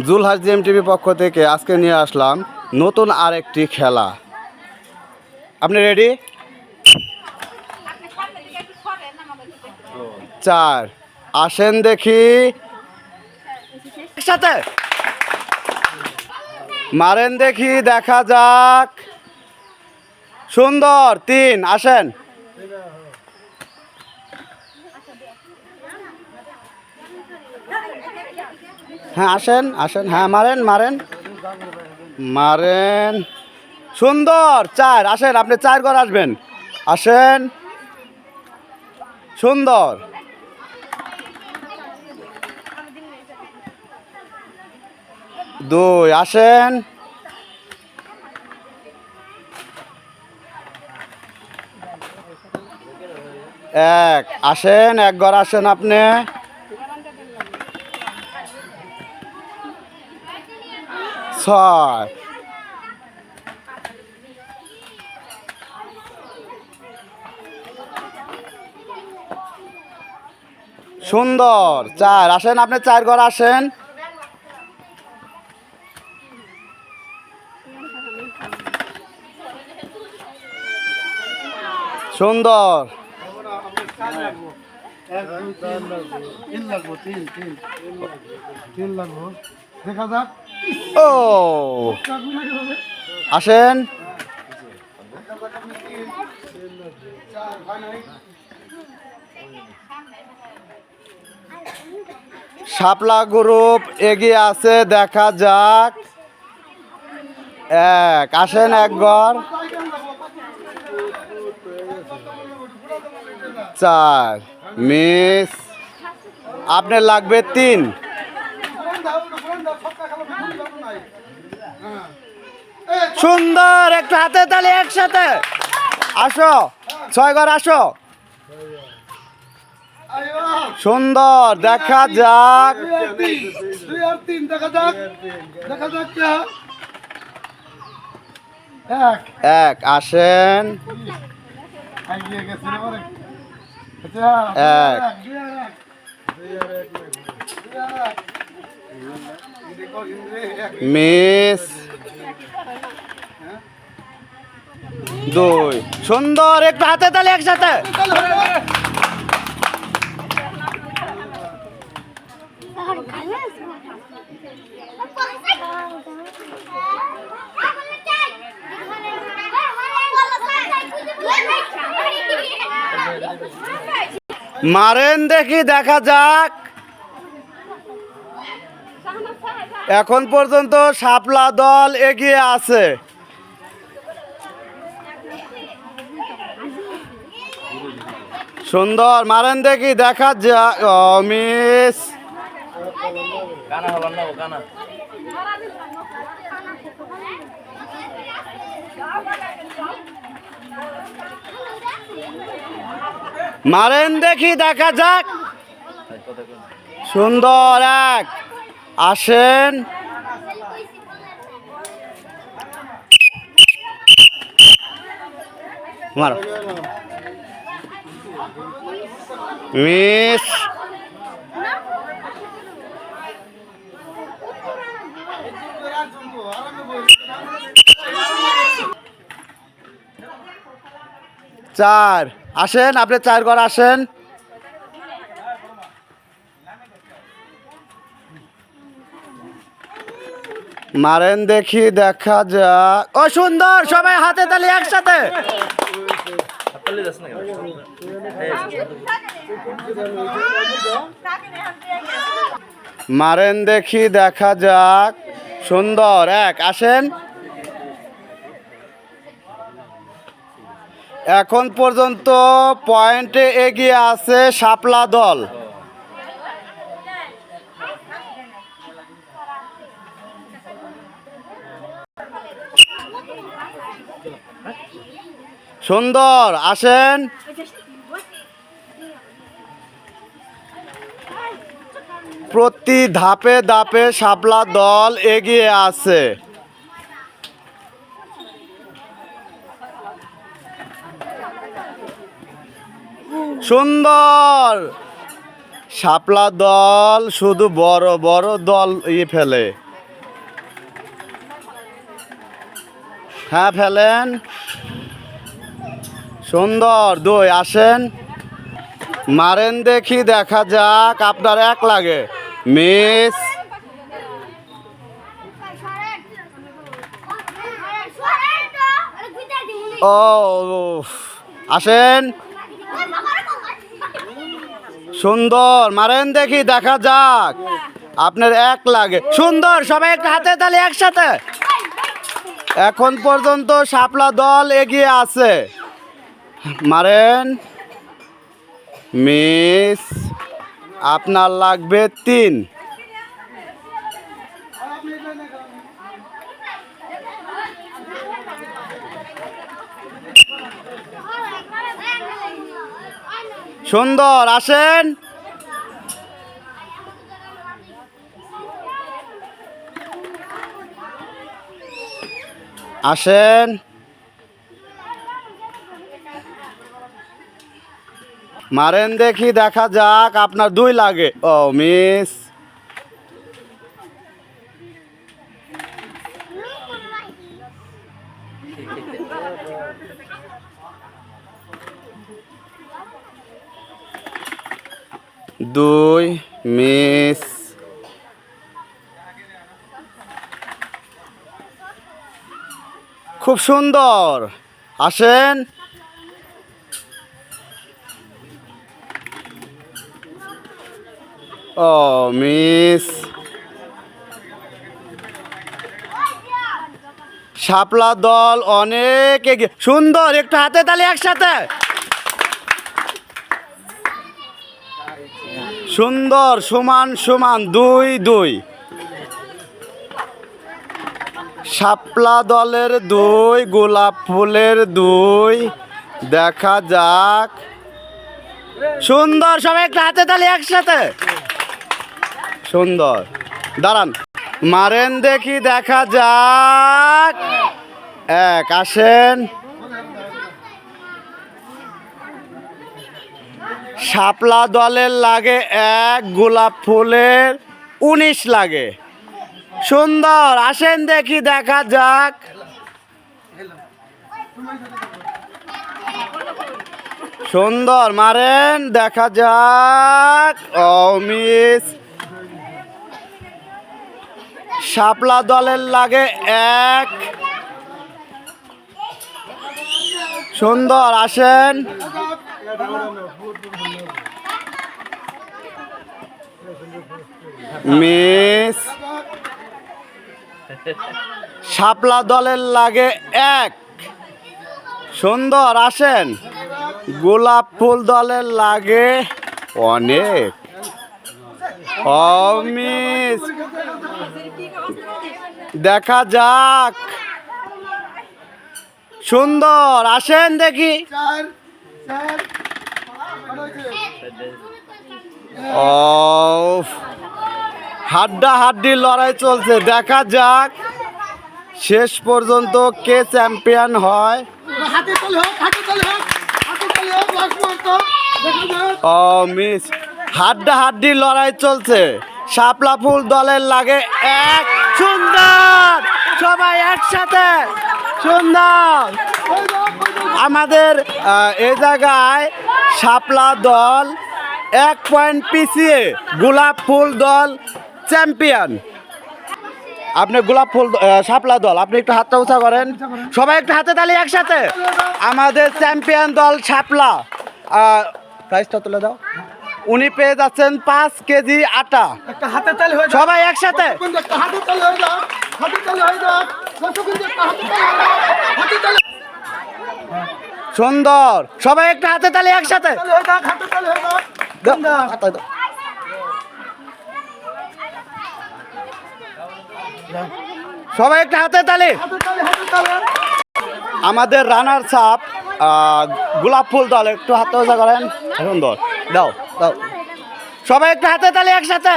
Zulhas GM TV পক্ষ থেকে আজকে নিয়ে আসলাম নতুন আরেকটি খেলা। আপনি রেডি চার। আসেন দেখি। মারেন দেখি, দেখা যাক। সুন্দর, তিন। আসেন। হ্যাঁ আসেন আসেন হ্যাঁ মারেন মারেন। মারেন। সুন্দর, চার, আসেন, আপনি চার ঘর আসবেন। আসেন। সুন্দর। দুই, আসেন। এক আসেন, এক ঘর আসেন আপনি। ছয় সুন্দর চার। আসেন আপনি চার ঘর আসেন। সুন্দর। দেখা যাক। ও। আসেন। শাপলা গ্রুপ এগিয়ে আছে, দেখা যাক। এক, আসেন এক ঘর চার, মিস। আপনার লাগবে তিন। সুন্দর, একটু হাতে তালি একসাথে। আসো, ছয় ঘর, আসো। সুন্দর, দেখা যাক। এক, আসেন। এক। দুই আর এক, দুই আর এক। দুই আর এক। এই দেখো, ইন্দ্রে, এক। মিস দুই। সুন্দর, একটু হাতে তালি একসাথে। মারেন দেখি, দেখা যাক। এখন পর্যন্ত শাপলা দল এগিয়ে আছে। সুন্দর মারেন দেখি দেখা ও, মিস। মারেন দেখি দেখা যাক। সুন্দর এক। আসেন। মারো। মিস চার। আসেন, আপনি চার ঘর আসেন। মারেন দেখি, দেখা যাক। ও সুন্দর, সবাই হাতে তালি একসাথে। মারেন দেখি দেখা যাক। সুন্দর এক আসেন। এখন পর্যন্ত পয়েন্টে এগিয়ে আছে শাপলা দল। সুন্দর, আসেন। প্রতি ধাপে ধাপে শাপলা দল এগিয়ে আছে। সুন্দর। শাপলা দল শুধু বড় বড় দল ইয়ে ফেলে। হ্যাঁ ফেলেন। সুন্দর, দুই, আসেন। মারেন দেখি, দেখা যাক, আপনার এক লাগে। মিস। ও আসেন। সুন্দর, মারেন দেখি, দেখা যাক। আপনার এক লাগে। সুন্দর, সবাই একটা হাতে তালি একসাথে। এখন পর্যন্ত শাপলা দল এগিয়ে আছে। মারেন। মিস আপনার লাগবে তিন। সুন্দর আসেন। আসেন। মারেন দেখি দেখা যাক আপনার দুই লাগে। ও মিস। দুই মিস। খুব সুন্দর। আসেন। ও, মিস। শাপলা দল অনেক সুন্দর, একটু হাতে তালি একসাথে। সুন্দর, সমান সমান, দুই দুই। শাপলা দলের দুই, গোলাপ ফুলের দুই। দেখা যাক। সুন্দর, সবাই একটা হাতে তালি একসাথে। সুন্দর। দাঁড়ান। মারেন দেখি, দেখা যাক। এক, আসেন। শাপলা দলের লাগে এক, গোলাপ ফুলের উনিশ লাগে। সুন্দর, আসেন দেখি, দেখা যাক। সুন্দর, মারেন, দেখা যাক। ও শাপলা দলের লাগে এক। সুন্দর, আসেন। মিস। শাপলা দলের লাগে এক। সুন্দর, আসেন। গোলাপ ফুল দলের লাগে অনেক। ও, মিস। দেখা যাক। সুন্দর আসেন দেখি। হাড্ডা হাড্ডি লড়াই চলছে দেখা যাক। শেষ পর্যন্ত কে চ্যাম্পিয়ন হয়। ও মিস। হাড্ডা হাড্ডি লড়াই চলছে। শাপলা ফুল দলের লাগে এক সুন্দর! সবাই একসাথে! সুন্দর। আমাদের এই জায়গায় শাপলা দল, এক পয়েন্ট পিছিয়ে গোলাপ ফুল দল চ্যাম্পিয়ন। আপনি গোলাপ ফুল শাপলা দল, আপনি একটু হাতটা উঁচা করেন। সবাই একটু হাতে তালি একসাথে। আমাদের চ্যাম্পিয়ন দল শাপলা। প্রাইসটা তুলে দাও। উনি পেয়ে যাচ্ছেন পাঁচ কেজি আটা। সবাই একসাথে। সুন্দর। সবাই একটা হাতে তালি একসাথে। সবাই একটা হাতে তালি। আমাদের রানার সাপ গোলাপ ফুল দল একটু হাতে করেন। সুন্দর। দাও। সবাই একটু হাতে তালে একসাথে।